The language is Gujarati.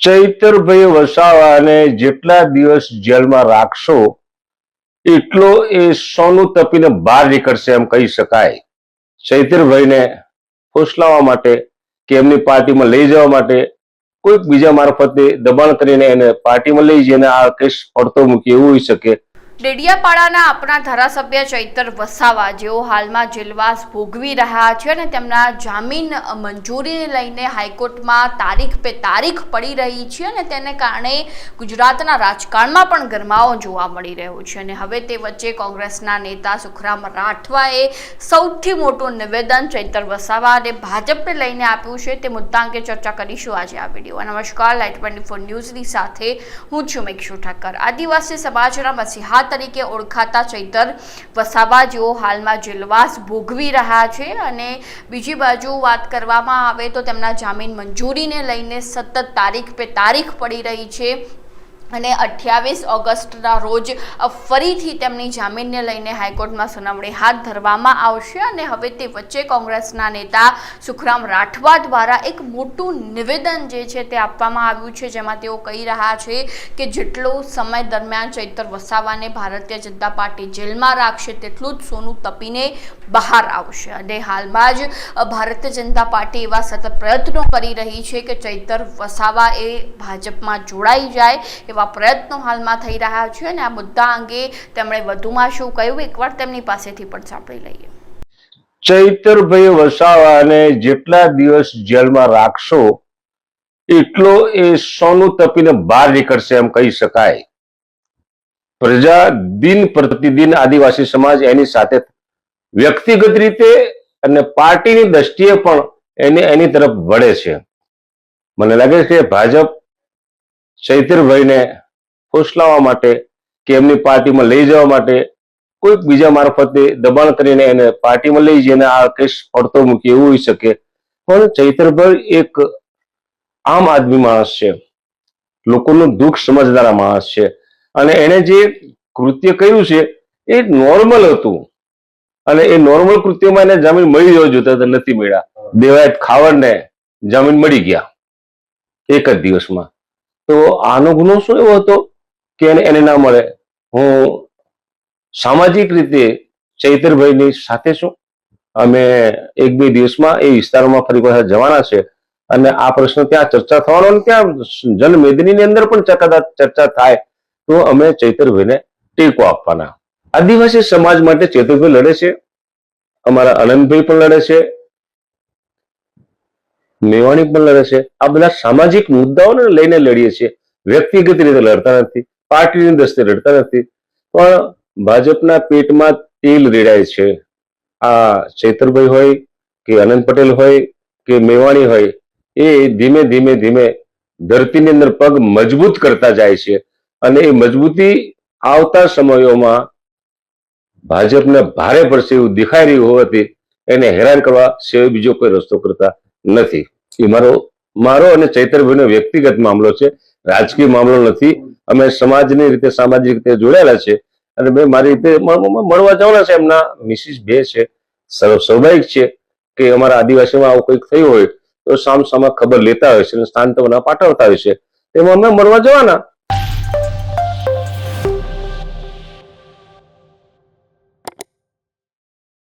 ચૈતરભાઈ વસાવાને જેટલા દિવસ જેલમાં રાખશો, એટલો એ સોનું તપીને બહાર નીકળશે એમ કહી શકાય. ચૈતરભાઈને ફોસલાવા માટે કે એમની પાર્ટીમાં લઈ જવા માટે કોઈક બીજા મારફતે દબાણ કરીને એને પાર્ટીમાં લઈ જઈને આ કેસ પડતો મૂકી એવું હોઈ શકે. ડેડિયાપાડાના આપણા ધારાસભ્ય ચૈતર વસાવા જેઓ હાલમાં જેલવાસ ભોગવી રહ્યા છે અને તેમના જામીન મંજૂરીને લઈને હાઈકોર્ટમાં તારીખ પે તારીખ પડી રહી છે અને તેને કારણે ગુજરાતના રાજકારણમાં પણ ગરમાવો જોવા મળી રહ્યો છે. અને હવે તે વચ્ચે કોંગ્રેસના નેતા સુખરામ રાઠવાએ સૌથી મોટું નિવેદન ચૈતર વસાવા અને ભાજપને લઈને આપ્યું છે. તે મુદ્દા અંગે ચર્ચા કરીશું આજે આ વીડિયો. નમસ્કાર લાઈટ ટ્વેન્ટી ફોર ન્યૂઝની સાથે હું છું મેક્ષુ ઠક્કર આદિવાસી સમાજના મસીહા તરીકે ઓળખાતા ચૈતર વસાવા જેઓ હાલમાં જેલવાસ ભોગવી રહ્યા છે અને બીજી બાજુ વાત કરવામાં આવે તો તેમના જામીન મંજૂરીને લઈને સતત તારીખ પે તારીખ પડી રહી છે. અને અઠ્યાવીસ ઓગસ્ટના રોજ ફરીથી તેમની જામીનને લઈને હાઈકોર્ટમાં સુનાવણી હાથ ધરવામાં આવશે અને હવે તે વચ્ચે કોંગ્રેસના નેતા સુખરામ રાઠવા દ્વારા એક મોટું નિવેદન જે છે તે આપવામાં આવ્યું છે, જેમાં તેઓ કહી રહ્યા છે કે જેટલો સમય દરમિયાન ચૈતર વસાવાને ભારતીય જનતા પાર્ટી જેલમાં રાખશે, તેટલું જ સોનું તપીને બહાર આવશે. અને હાલમાં જ ભારતીય જનતા પાર્ટી એવા સતત પ્રયત્નો કરી રહી છે કે ચૈતર વસાવા એ ભાજપમાં જોડાઈ જાય પ્રયત્નો હાલમાં થઈ રહ્યા છે અને આ મુદ્દા અંગે તેમણે વધુમાં શું કહ્યું, એકવાર તેમની પાસેથી પણ સાંભળી લઈએ. ચૈતરભાઈ વસાવાને જેટલા દિવસ જેલમાં રાખશો, એટલો એ સોનું તપીને બહાર નીકળશે એમ કહી શકાય. પ્રજા દિન પ્રતિદિન આદિવાસી સમાજ એની સાથે વ્યક્તિગત રીતે અને પાર્ટીની દ્રષ્ટિએ પણ એને એની તરફ વળે છે. મને લાગે છે ભાજપ ચૈતરભાઈને ફોસલાવા માટે કે એમની પાર્ટીમાં લઈ જવા માટે કોઈક બીજા મારફતે દબાણ કરીને એને પાર્ટીમાં લઈ જઈને આ કેસ પડતો મૂકી એવું હોઈ શકે. પણ ચૈતરભાઈ એક આમ આદમી માણસ છે. લોકોનું દુઃખ સમજનારા માણસ છે. અને એને જે કૃત્ય કર્યું છે એ નોર્મલ હતું. અને એ નોર્મલ કૃત્યમાં એને જામીન મળી જવા જોતા તો નથી મળ્યા. દેવાયત ખાવડને જામીન મળી ગયા. એક જ દિવસમાં. તો આનો ગુનો શું એવો હતો કે એને ના મળે? હું સામાજિક રીતે ચૈતરભાઈની સાથે છું. અમે એક બે દિવસમાં એ વિસ્તારોમાં ફરી પાછા જવાના છે. અને આ પ્રશ્ન ત્યાં ચર્ચા થવાનો અને ત્યાં જનમેદનીની અંદર પણ ચર્ચા ચર્ચા થાય તો અમે ચૈતરભાઈને ટેકો આપવાના. આદિવાસી સમાજ માટે ચેતુભાઈ લડે છે. અમારા અનંતભાઈ પણ લડે છે. મેવાણી પણ લડે છે. આ બધા સામાજિક મુદ્દાઓને લઈને લડીએ છીએ. વ્યક્તિગત રીતે લડતા નથી, પાર્ટીની દ્રષ્ટિએ લડતા નથી. પણ ભાજપના પેટમાં તેલ રેડાય છે. આ ચૈતરભાઈ હોય કે અનંત પટેલ હોય કે મેવાણી હોય, એ ધીમે ધીમે ધીમે ધરતીની અંદર પગ મજબૂત કરતા જાય છે. અને એ મજબૂતી આવતા સમયોમાં ભાજપને ભારે પડશે એવું દેખાઈ રહ્યું હોવાથી એને હેરાન કરવા સિવાય બીજો કોઈ રસ્તો કરતા નથી. એ મારો મારો અને ચૈતરભાઈનો વ્યક્તિગત મામલો છે. રાજકીય મામલો નથી. અમે સમાજની રીતે, સામાજિક રીતે જોડાયેલા છે. અને મેં મારી રીતે મળવા જવાના છે એમના મિસિસ બે છે. સ્વ- સ્વાભાવિક છે કે અમારા આદિવાસીમાં આવું કંઈક થયું હોય તો સામ સામા ખબર લેતા હોય છે અને સ્થાન તમને પાઠવતા હોય છે. તેમાં અમે મળવા જવાના.